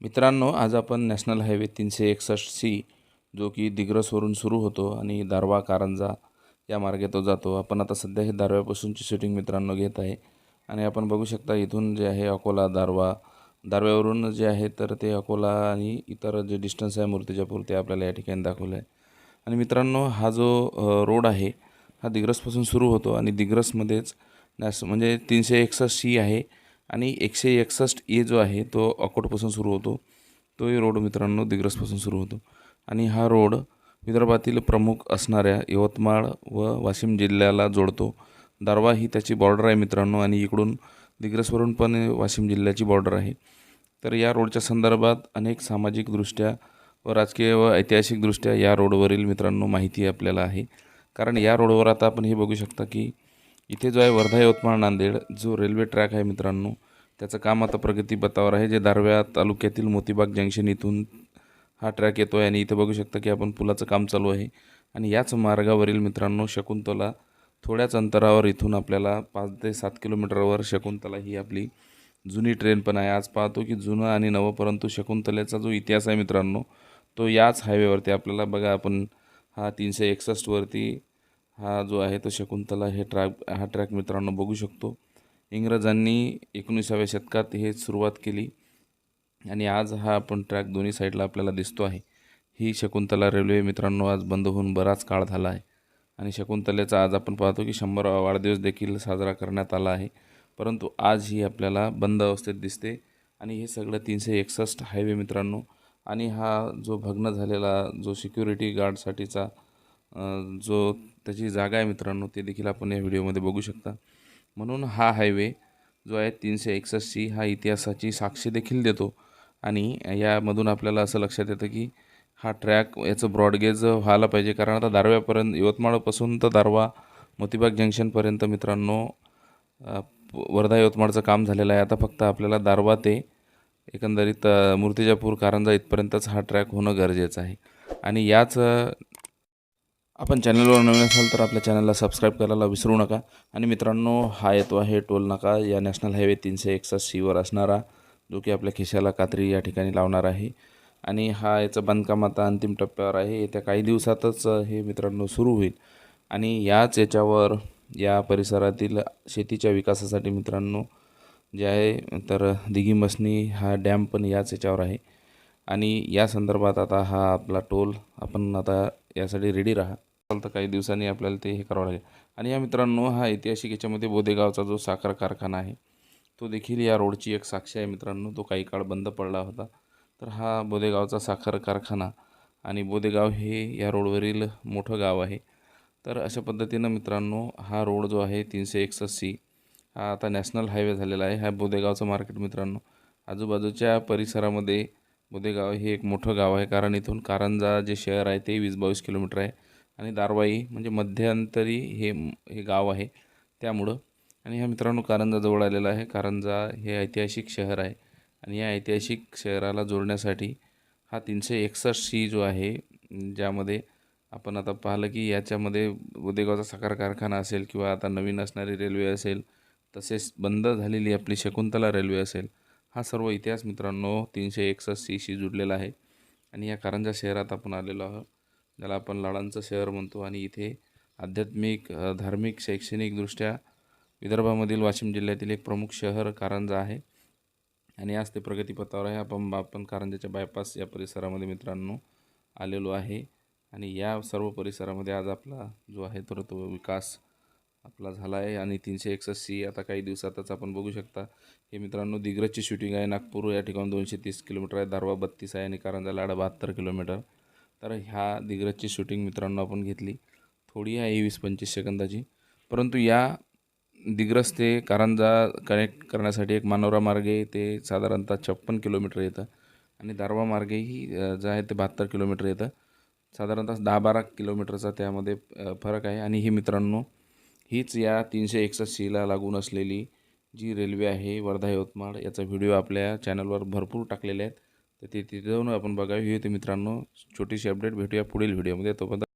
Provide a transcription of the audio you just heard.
मित्रांनो आज आपण नॅशनल हायवे तीनशे एकसष्ट सी जो की दिग्रसवरून सुरू होतो आणि दारवा कारंजा या मार्गे तो जातो. आपण आता सध्या हे दारव्यापासूनची शूटिंग मित्रांनो घेत आहे. आणि आपण बघू शकता इथून जे आहे अकोला दारवा दारव्यावरून जे आहे तर ते अकोला आणि इतर जे डिस्टन्स आहे मूर्तिजापूर ते आपल्याला या ठिकाणी दाखवलं आहे. आणि मित्रांनो हा जो रोड आहे हा दिग्रसपासून सुरू होतो. आणि दिग्रसमध्येच नॅश म्हणजे तीनशे एकसष्ट सी आहे. आणि एकशे एकसष्ट ए जो आहे तो अकोटपासून सुरू होतो. तोही रोड मित्रांनो दिग्रसपासून सुरू होतो. आणि हा रोड विदर्भातील प्रमुख असणाऱ्या यवतमाळ व वाशिम जिल्ह्याला जोडतो. दारवा ही त्याची बॉर्डर आहे मित्रांनो आणि इकडून दिग्रसवरून पण वाशिम जिल्ह्याची बॉर्डर आहे. तर या रोडच्या संदर्भात अनेक सामाजिकदृष्ट्या व राजकीय व ऐतिहासिकदृष्ट्या या रोडवरील मित्रांनो माहिती आपल्याला आहे. कारण या रोडवर आता आपण हे बघू शकता की इथे जो आहे वर्धा यवतमाळ नांदेड जो रेल्वे ट्रॅक आहे मित्रांनो त्याचं काम आता प्रगतीपथावर आहे जे दारव्या तालुक्यातील मोतीबाग जंक्शन इथून हा ट्रॅक येतो आहे आणि इथे बघू शकता की आपण पुलाचं काम चालू आहे. आणि याच मार्गावरील मित्रांनो शकुंतला थोड्याच अंतरावर इथून आपल्याला पाच ते सात किलोमीटरवर शकुंतला ही आपली जुनी ट्रेन पण आहे. आज पाहतो की जुनं आणि नवं परंतु शकुंतलेचा जो इतिहास आहे मित्रांनो तो याच हायवेवरती आपल्याला बघा आपण हा तीनशे एकसष्टवरती हा जो आहे तो शकुंतला हे ट्रॅक हा ट्रॅक मित्रांनो बघू शकतो. इंग्रजांनी एकोणीसाव्या शतकात हे सुरुवात केली आणि आज हा आपण ट्रॅक दोन्ही साईडला आपल्याला दिसतो आहे. ही शकुंतला रेल्वे मित्रांनो आज बंद होऊन बराच काळ झाला आहे. आणि शकुंतलेचा आज आपण पाहतो की शंभर वाढदिवस देखील साजरा करण्यात आला आहे. परंतु आज ही आपल्याला बंद अवस्थेत दिसते. आणि हे सगळं तीनशे एकसष्ट हायवे मित्रांनो. आणि हा जो भग्न झालेला जो सिक्युरिटी गार्डसाठीचा जो त्याची जागा आहे मित्रांनो ते देखील आपण या व्हिडिओमध्ये बघू शकता. म्हणून हा हायवे जो आहे तीनशे एकसष्टी हा इतिहासाची साक्षी देखील देतो. आणि यामधून आपल्याला असं लक्षात येतं की हा ट्रॅक याचं ब्रॉडगेज व्हायला पाहिजे. कारण आता दारव्यापर्यंत यवतमाळपासून तर दारवा मोतीबाग जंक्शनपर्यंत मित्रांनो वर्धा यवतमाळचं काम झालेलं आहे. आता फक्त आपल्याला दारवा ते एकंदरीत मूर्तिजापूर कारंजा इथपर्यंतच हा ट्रॅक होणं गरजेचं आहे. आणि याच आपण चॅनलवर नवीन असाल तर आपल्या चॅनलला सबस्क्राईब करायला विसरू नका. आणि मित्रांनो हा येतो आहे टोल नाका. या नॅशनल हायवे तीनशे एकसष्ट सीवर असणारा जो की आपल्या खिशाला कात्री या ठिकाणी लावणार आहे. आणि हा याचं बांधकाम आता अंतिम टप्प्यावर आहे. येत्या काही दिवसातच हे मित्रांनो सुरू होईल. आणि याच याच्यावर या परिसरातील शेतीच्या विकासासाठी मित्रांनो जे आहे तर दिघीमसनी हा डॅम पण याच याच्यावर आहे. आणि या संदर्भात आता हा आपला टोल आपण आता यासाठी रेडी राहा. तर काही दिवसांनी आपल्याला ते हे करावं लागेल. आणि या मित्रांनो हा ऐतिहासिक याच्यामध्ये बोदेगावचा जो साखर कारखाना आहे तो देखील या रोडची एक साक्षी आहे मित्रांनो. तो काही काळ बंद पडला होता. तर हा बोदेगावचा साखर कारखाना आणि बोदेगाव हे या रोडवरील मोठं गाव आहे. तर अशा पद्धतीनं मित्रांनो हा रोड जो आहे तीनशे एकसष्ट सी हा आता नॅशनल हायवे झालेला आहे. हा बोदेगावचं मार्केट मित्रांनो. आजूबाजूच्या परिसरामध्ये बोदेगाव हे एक मोठं गाव आहे. कारण इथून कारंजा जे शहर आहे ते वीस बावीस किलोमीटर आहे. आणि दारवाई म्हणजे मध्यंतरी हे हे गाव आहे त्यामुळं. आणि ह्या मित्रांनो कारंजाजवळ आलेलं आलेला आहे. कारंजा हे ऐतिहासिक शहर आहे. आणि या ऐतिहासिक शहराला जोडण्यासाठी हा तीनशे एकसष्ट सी जो आहे ज्यामध्ये आपण आता पाहिलं की याच्यामध्ये उदेगावचा साखर कारखाना असेल किंवा आता नवीन असणारी रेल्वे असेल तसेच बंद झालेली आपली शकुंतला रेल्वे असेल हा सर्व इतिहास मित्रांनो तीनशे एकसष्ट सीशी जुडलेला आहे. आणि या कारंजा शहरात आपण आलेलो आहोत. ज्याला आपण लाडांचं शहर म्हणतो आणि इथे आध्यात्मिक धार्मिक शैक्षणिकदृष्ट्या विदर्भामधील वाशिम जिल्ह्यातील एक प्रमुख शहर कारंजा आहे. आणि आज ते प्रगतीपथावर आहे. आपण आपण कारंजाच्या बायपास या परिसरामध्ये मित्रांनो आलेलो आहे. आणि या सर्व परिसरामध्ये आज आपला जो आहे तर तो विकास आपला झाला आहे. आणि तीनशे एकसष्ट सी आता काही दिवसातच आपण बघू शकता. हे मित्रांनो दिग्रजची शूटिंग आहे. नागपूर या ठिकाणी दोनशे तीस किलोमीटर आहे. दारवा बत्तीस आहे आणि कारंजा लाडा बहात्तर किलोमीटर. तर ह्या दिग्रजची शूटिंग मित्रांनो आपण घेतली. थोडी आहे वीस पंचवीस सेकंदाची. परंतु या दिग्रस ते कारंजा कनेक्ट करण्यासाठी एक मानोरा मार्गे ते साधारणतः छप्पन किलोमीटर येतं. आणि दारवा मार्गेही जे आहे ते बहात्तर किलोमीटर येतं. साधारणतः दहा बारा किलोमीटरचा त्यामध्ये फरक आहे. आणि ही मित्रांनो हीच या तीनशे एकसष्ट सीला लागून असलेली जी रेल्वे आहे वर्धा यवतमाळ याचा व्हिडिओ आपल्या चॅनलवर भरपूर टाकलेले आहेत. तर ते तिथे जाऊन आपण बघा हे होते मित्रांनो छोटीशी अपडेट भेटूया पुढील व्हिडिओमध्ये तोपर्यंत